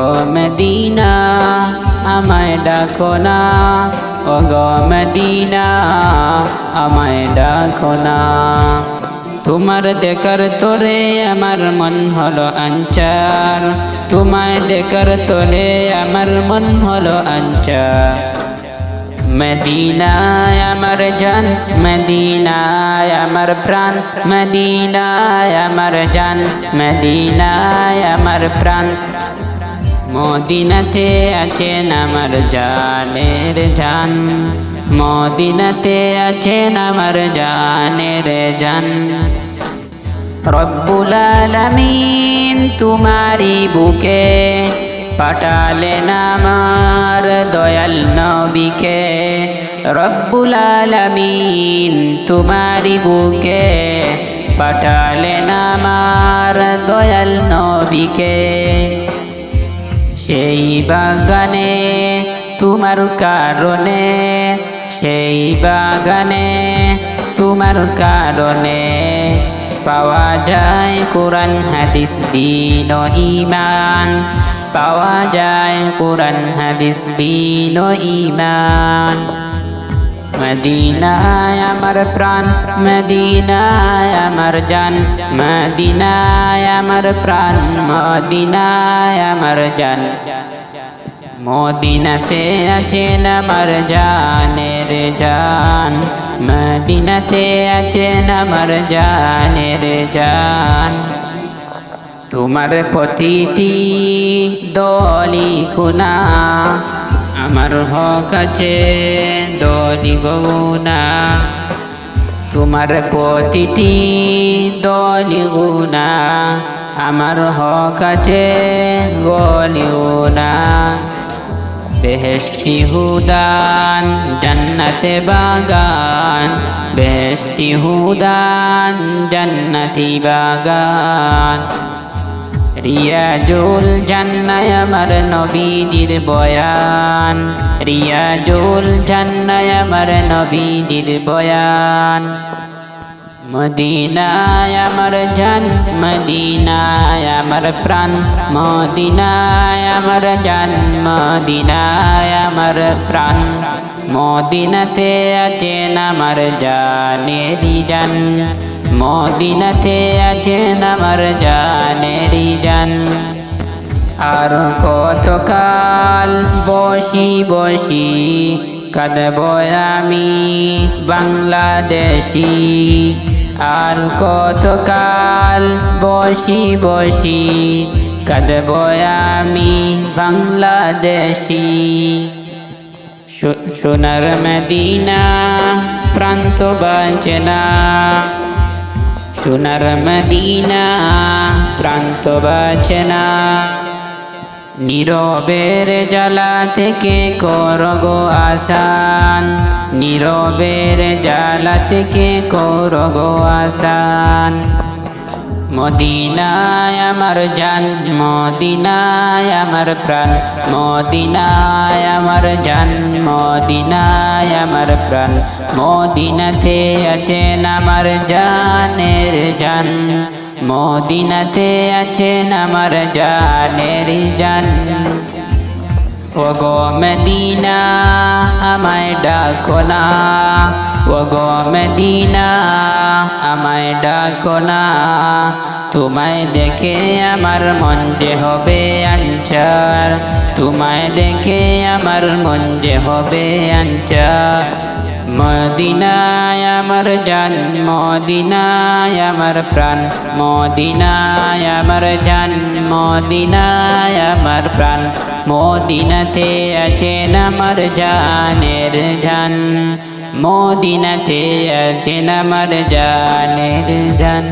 Medina, আমায় ডাকো না। ও মদিনা, আমায় ডাকো না। তোমার দেখার তোরে আমার মন হলো আঞ্চার। তোমায় দেখার তোরে আমার মন হলো আঞ্চার। মদিনায় আমার জান, মদিনায় আমার প্রাণ। মদিনায় আমার জান, মদিনায় আমার প্রাণ। মদিনাতে আছেন আমার জানের জান। মদিনাতে আছেন আমার জানের জান। রব্বুল আলামিন তোমারি বুকে পাঠালেন আমার দয়াল নবীকে। রব্বুল আলামিন তোমারি বুকে পাঠালেন আমার দয়াল নবীকে। সেই বাগানে, তোমার কারণে। সেই বাগানে, তোমার কারণে। পাওয়া যায় কোরআন, হাদিস, দিন ইমান পাওয়া যায় কোরআন, হাদিস, দিন ইমান মদিনায় আমার প্রাণ, মদিনায় আমার জান, মদিনায় আমার প্রাণ, মদিনায় আমার জান। মদিনাতে আছেন আমার জানের জান, মদিনাতে আছেন আমার জানের জান। তোমার প্রতিটি দলি গুণা আমার হক আছে দলি গুণা তোমার প্রতিটি দলি গুণা আমার হক আছে, গলি গুণা বেহেশতি হুদান, জান্নাতে বাগান। বেহেশতি হুদান, জান্নাতি বাগান। রিয়াজুল জান্নায় আমার নবীজির বয়ান। রিয়াজুল জান্নায় আমার নবীজির বয়ান। মদিনায় আমার জান, মদিনায় আমার প্রাণ, মদিনায় আমার জান, মদিনায় আমার প্রাণ। মদিনাতে আছেন আমার জানেরি জান, মদিনাতে আছেন আমার জানেরি জান। আর কতকাল বসি বসি কাঁদব আমি বাংলাদেশি। আর কতকাল বসি বসি কাঁদব আমি বাংলাদেশি? সোনার মদিনা প্রান্ত বাঁচনা সোনার মদিনা প্রান্ত বাঁচনা নীরবের জ্বালা থেকে করগো আসান। নীরবের জ্বালা থেকে করগো আসান। মদিনায় আমার জান, মদিনায় আমার প্রাণ। মদিনায় আমার জান, মদিনায় আমার প্রাণ। মদিনাতে আছেন আমার জানের জান। মদিনাতে আছেন আমার জানের জান। ওগো মদিনা, আমায় ডাকো না। ওগো মদিনা, আমায় ডাকো না। তোমায় দেখে আমার মন যে হবে আঞ্চার তোমায় দেখে আমার মন যে হবে আঞ্চার মদিনায় আমার জান, মদিনায় আমার প্রাণ, মদিনায় আমার জান, মদিনায় আমার প্রাণ। মদিনাতে আছেন আমার জানের জান, মদিনাতে আছেন আমার জানের জান।